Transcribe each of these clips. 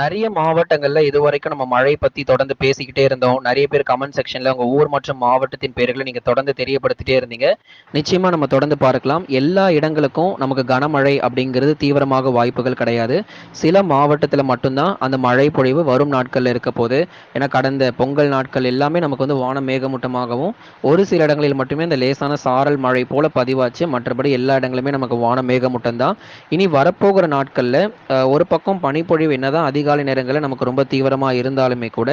நிறைய மாவட்டங்கள்ல இதுவரைக்கும் நம்ம மழை பத்தி தொடர்ந்து பேசிக்கிட்டே இருந்தோம். நிறைய பேர் கமெண்ட் செக்ஷன்ல உங்க ஊர் மற்றும் மாவட்டத்தின் பேர்களை நீங்க தொடர்ந்து தெரியப்படுத்திட்டே இருந்தீங்க. நிச்சயமா நம்ம தொடர்ந்து பார்க்கலாம். எல்லா இடங்களுக்கும் நமக்கு கனமழை அப்படிங்கிறது தீவிரமாக வாய்ப்புகள் கிடையாது. சில மாவட்டத்தில் மட்டும்தான் அந்த மழை பொழிவு வரும் நாட்கள்ல இருக்க போது. ஏன்னா கடந்த பொங்கல் நாட்கள் எல்லாமே நமக்கு வந்து வானம் மேகமூட்டமாகவும் ஒரு சில இடங்களில் மட்டுமே இந்த லேசான சாரல் மழை போல பதிவாச்சு. மற்றபடி எல்லா இடங்களுமே நமக்கு வானம் மேகமூட்டம் தான். இனி வரப்போகிற நாட்கள்ல ஒரு பக்கம் பனிப்பொழிவு என்னதான் அதிகாலை நேரங்களில் நமக்கு ரொம்ப தீவிரமாக இருந்தாலுமே கூட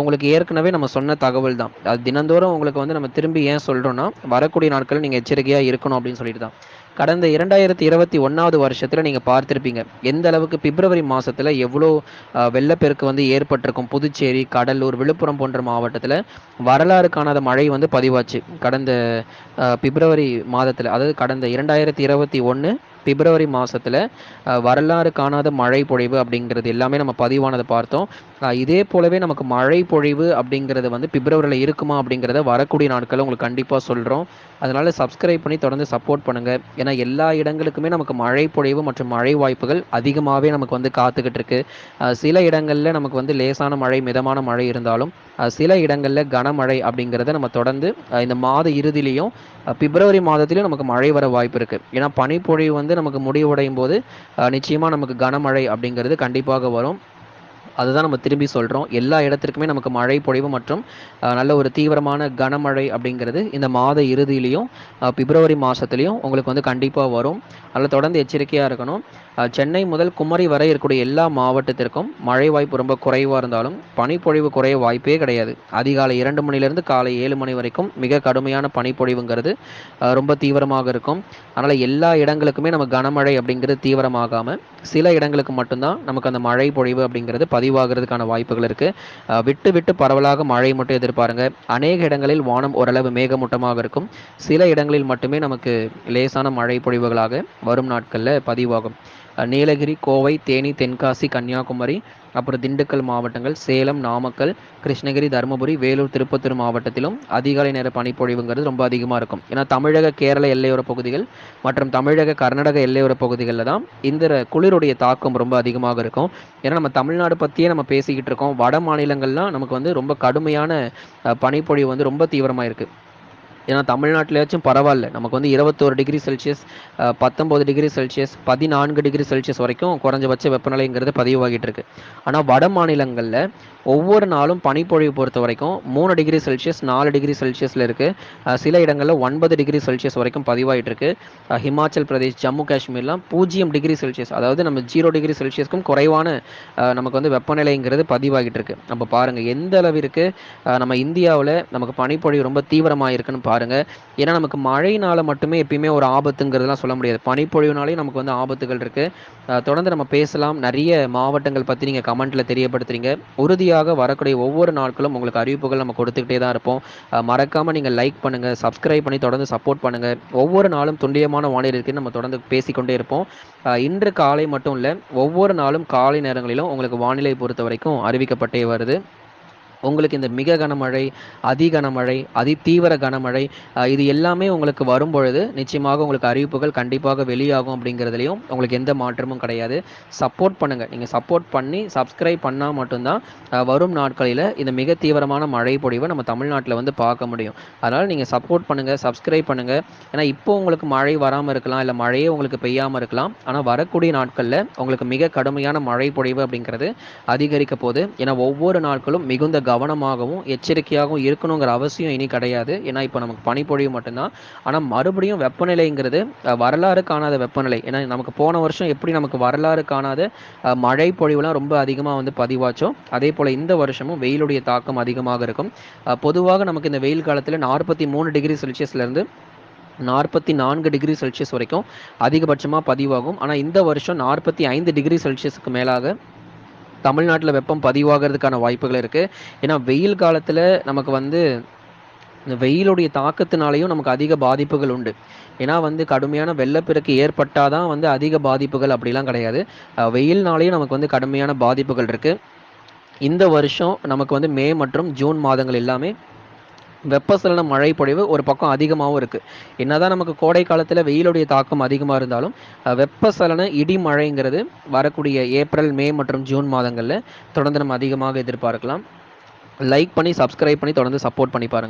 உங்களுக்கு ஏற்கனவே நம்ம சொன்ன தகவல் தான். அது தினந்தோறும் உங்களுக்கு வந்து நம்ம திரும்பி ஏன் சொல்கிறோன்னா வரக்கூடிய நாட்களில் நீங்கள் எச்சரிக்கையாக இருக்கணும் அப்படின்னு சொல்லிட்டு தான். கடந்த இரண்டாயிரத்தி இருபத்தி ஒன்றாவது வருஷத்தில் நீங்கள் பார்த்துருப்பீங்க எந்த அளவுக்கு பிப்ரவரி மாதத்தில் எவ்வளோ வெள்ளப்பெருக்கு வந்து ஏற்பட்டிருக்கும். புதுச்சேரி கடலூர் விழுப்புரம் போன்ற மாவட்டத்தில் வரலாறு காணாத மழை வந்து பதிவாச்சு. கடந்த பிப்ரவரி மாதத்தில் அதாவது கடந்த இரண்டாயிரத்தி இருபத்தி ஒன்று பிப்ரவரி மாதத்தில் வரலாறு காணாத மழை பொழிவு அப்படிங்கிறது எல்லாமே நம்ம பதிவானதை பார்த்தோம். இதே போலவே நமக்கு மழை பொழிவு அப்படிங்கிறது வந்து பிப்ரவரியில் இருக்குமா அப்படிங்கிறத வரக்கூடிய நாட்களில் உங்களுக்கு கண்டிப்பாக சொல்கிறோம் அதனால் சப்ஸ்கிரைப் பண்ணி தொடர்ந்து சப்போர்ட் பண்ணுங்கள் ஏன்னா எல்லா இடங்களுக்குமே நமக்கு மழை பொழிவு மற்றும் மழை வாய்ப்புகள் அதிகமாகவே நமக்கு வந்து காத்துக்கிட்டு இருக்கு சில இடங்களில் நமக்கு வந்து லேசான மழை மிதமான மழை இருந்தாலும் சில இடங்களில் கனமழை அப்படிங்கிறத நம்ம தொடர்ந்து இந்த மாத இறுதியிலையும் பிப்ரவரி மாதத்திலையும் நமக்கு மழை வர வாய்ப்பு இருக்குது ஏன்னா பனிப்பொழிவு வந்து நமக்கு முடிவடையும் போது நிச்சயமாக நமக்கு கனமழை அப்படிங்கிறது கண்டிப்பாக வரும். அதுதான் நம்ம திரும்பி சொல்கிறோம் எல்லா இடத்திற்குமே நமக்கு மழை பொழிவு மற்றும் நல்ல ஒரு தீவிரமான கனமழை அப்படிங்கிறது இந்த மாத இறுதியிலையும் பிப்ரவரி மாதத்துலேயும் உங்களுக்கு வந்து கண்டிப்பாக வரும். அதில் தொடர்ந்து எச்சரிக்கையாக இருக்கணும். சென்னை முதல் குமரி வரை இருக்கக்கூடிய எல்லா மாவட்டத்திற்கும் மழை வாய்ப்பு ரொம்ப குறைவாக இருந்தாலும் பனிப்பொழிவு குறைய வாய்ப்பே கிடையாது. அதிகாலை இரண்டு மணிலேருந்து காலை ஏழு மணி வரைக்கும் மிக கடுமையான பனிப்பொழிவுங்கிறது ரொம்ப தீவிரமாக இருக்கும். அதனால் எல்லா இடங்களுக்குமே நம்ம கனமழை அப்படிங்கிறது தீவிரமாகாமல் சில இடங்களுக்கு மட்டும்தான் நமக்கு அந்த மழை பொழிவு அப்படிங்கிறது பதிவாகிறதுக்கான வாய்ப்புகள் இருக்குது விட்டு விட்டு பரவலாக மழை மட்டும் எதிர்பாருங்க. அநேக இடங்களில் வானம் ஓரளவு மேகமூட்டமாக இருக்கும். சில இடங்களில் மட்டுமே நமக்கு லேசான மழை பொழிவுகளாக வரும் நாட்களில் பதிவாகும். நீலகிரி கோவை தேனி தென்காசி கன்னியாகுமரி அப்புறம் திண்டுக்கல் மாவட்டங்கள் சேலம் நாமக்கல் கிருஷ்ணகிரி தருமபுரி வேலூர் திருப்பத்தூர் மாவட்டத்திலும் அதிகாலை நேர பனிப்பொழிவுங்கிறது ரொம்ப அதிகமாக இருக்கும். ஏன்னா தமிழக கேரள எல்லையோர பகுதிகள் மற்றும் தமிழக கர்நாடக எல்லையோர பகுதிகளில் தான் இந்த குளிருடைய தாக்கம் ரொம்ப அதிகமாக இருக்கும். ஏன்னா நம்ம தமிழ்நாடு பற்றியே நம்ம பேசிக்கிட்டு இருக்கோம். வட மாநிலங்கள்லாம் நமக்கு வந்து ரொம்ப கடுமையான பனிப்பொழிவு வந்து ரொம்ப தீவிரமாக இருக்குது ஏன்னா தமிழ்நாட்டிலேயாச்சும் பரவாயில்ல. நமக்கு வந்து இருபத்தோரு டிகிரி செல்சியஸ் பத்தொம்போது டிகிரி செல்சியஸ் பதினான்கு டிகிரி செல்சியஸ் வரைக்கும் குறைஞ்சபட்ச வெப்பநிலைங்கிறது பதிவாகிட்டு இருக்கு ஆனால் வட மாநிலங்களில் ஒவ்வொரு நாளும் பனிப்பொழிவு பொறுத்த வரைக்கும் மூணு டிகிரி செல்சியஸ் நாலு டிகிரி செல்சியஸில் இருக்குது சில இடங்களில் ஒன்பது டிகிரி செல்சியஸ் வரைக்கும் பதிவாகிட்டு இருக்கு ஹிமாச்சல் பிரதேஷ் ஜம்மு காஷ்மீர்லாம் பூஜ்ஜியம் டிகிரி செல்சியஸ் அதாவது நம்ம ஜீரோ டிகிரி செல்சியஸ்க்கும் குறைவான நமக்கு வந்து வெப்பநிலைங்கிறது பதிவாகிட்டு இருக்கு நம்ம பாருங்கள் எந்த அளவிற்கு நம்ம இந்தியாவில் நமக்கு பனிப்பொழிவு ரொம்ப தீவிரமாக இருக்குன்னு பாருங்கள் ஏன்னா நமக்கு மழையினால் மட்டுமே எப்பயுமே ஒரு ஆபத்துங்கிறதுலாம் சொல்ல முடியாது. பனிப்பொழிவுனாலே நமக்கு வந்து ஆபத்துகள் இருக்குது தொடர்ந்து நம்ம பேசலாம். நிறைய மாவட்டங்கள் பற்றி நீங்கள் கமெண்ட்டில் தெரியப்படுத்துறீங்க. உறுதியாக வரக்கூடிய ஒவ்வொரு நாட்களும் உங்களுக்கு அறிவிப்புகள் நம்ம கொடுத்துக்கிட்டே தான் இருப்போம். மறக்காமல் நீங்கள் லைக் பண்ணுங்கள் சப்ஸ்கிரைப் பண்ணி தொடர்ந்து சப்போர்ட் பண்ணுங்கள் ஒவ்வொரு நாளும் துண்டியமான வானிலை இருக்குன்னு நம்ம தொடர்ந்து பேசிக்கொண்டே இருப்போம். இன்று காலை மட்டும் இல்லை ஒவ்வொரு நாளும் காலை நேரங்களிலும் உங்களுக்கு வானிலை பொறுத்த வரைக்கும் அறிவிக்கப்பட்டே வருது. உங்களுக்கு இந்த மிக கனமழை அதி கனமழை அதி தீவிர கனமழை இது எல்லாமே உங்களுக்கு வரும் பொழுது நிச்சயமாக உங்களுக்கு அறிவிப்புகள் கண்டிப்பாக வெளியாகும் அப்படிங்கிறதுலையும் உங்களுக்கு எந்த மாற்றமும் கிடையாது. சப்போர்ட் பண்ணுங்கள் நீங்கள் சப்போர்ட் பண்ணி சப்ஸ்கிரைப் பண்ணால் மட்டும்தான் வரும் நாட்களில் இந்த மிக தீவிரமான மழை பொழிவை நம்ம தமிழ்நாட்டில் வந்து பார்க்க முடியும். அதனால் நீங்கள் சப்போர்ட் பண்ணுங்கள் சப்ஸ்கிரைப் பண்ணுங்கள் ஏன்னா இப்போ உங்களுக்கு மழை வராமல் இருக்கலாம் இல்லை மழையே உங்களுக்கு பெய்யாமல் இருக்கலாம். ஆனால் வரக்கூடிய நாட்களில் உங்களுக்கு மிக கடுமையான மழை பொழிவு அப்படிங்கிறது அதிகரிக்க போகுது. ஏன்னா ஒவ்வொரு நாட்களும் மிகுந்த கவனமாகவும் எச்சரிக்கையாகவும் இருக்கணுங்கிற அவசியம் இனி கிடையாது. ஏன்னா இப்போ நமக்கு பனிப்பொழிவு மட்டும்தான். ஆனால் மறுபடியும் வெப்பநிலைங்கிறது வரலாறு காணாத வெப்பநிலை. ஏன்னா நமக்கு போன வருஷம் எப்படி நமக்கு வரலாறு காணாத மழை பொழிவுலாம் ரொம்ப அதிகமாக வந்து பதிவாச்சோ அதே போல் இந்த வருஷமும் வெயிலுடைய தாக்கம் அதிகமாக இருக்கும். பொதுவாக நமக்கு இந்த வெயில் காலத்தில் நாற்பத்தி மூணு டிகிரி செல்சியஸ்லேருந்து நாற்பத்தி நான்கு டிகிரி செல்சியஸ் வரைக்கும் அதிகபட்சமாக பதிவாகும். ஆனால் இந்த வருஷம் நாற்பத்தி ஐந்து டிகிரி செல்சியஸுக்கு மேலாக தமிழ்நாட்டில் வெப்பம் பதிவாகிறதுக்கான வாய்ப்புகள் இருக்குது ஏன்னா வெயில் காலத்தில் நமக்கு வந்து இந்த வெயிலுடைய தாக்கத்தினாலையும் நமக்கு அதிக பாதிப்புகள் உண்டு. ஏன்னா வந்து கடுமையான வெள்ளப்பெருக்கு ஏற்பட்டால் தான் வந்து அதிக பாதிப்புகள் அப்படிலாம் கிடையாது. வெயில்னாலேயும் நமக்கு வந்து கடுமையான பாதிப்புகள் இருக்குது இந்த வருஷம் நமக்கு வந்து மே மற்றும் ஜூன் மாதங்கள் எல்லாமே வெப்பசலன மழை பொழிவு ஒரு பக்கம் அதிகமாகவும் இருக்குது என்னதான் நமக்கு கோடை காலத்தில் வெயிலுடைய தாக்கம் அதிகமாக இருந்தாலும் வெப்பசலன இடி மழைங்கிறது வரக்கூடிய ஏப்ரல் மே மற்றும் ஜூன் மாதங்களில் தொடர்ந்து நம்ம அதிகமாக எதிர்பார்க்கலாம். லைக் பண்ணி சப்ஸ்கிரைப் பண்ணி தொடர்ந்து சப்போர்ட் பண்ணி பாருங்கள்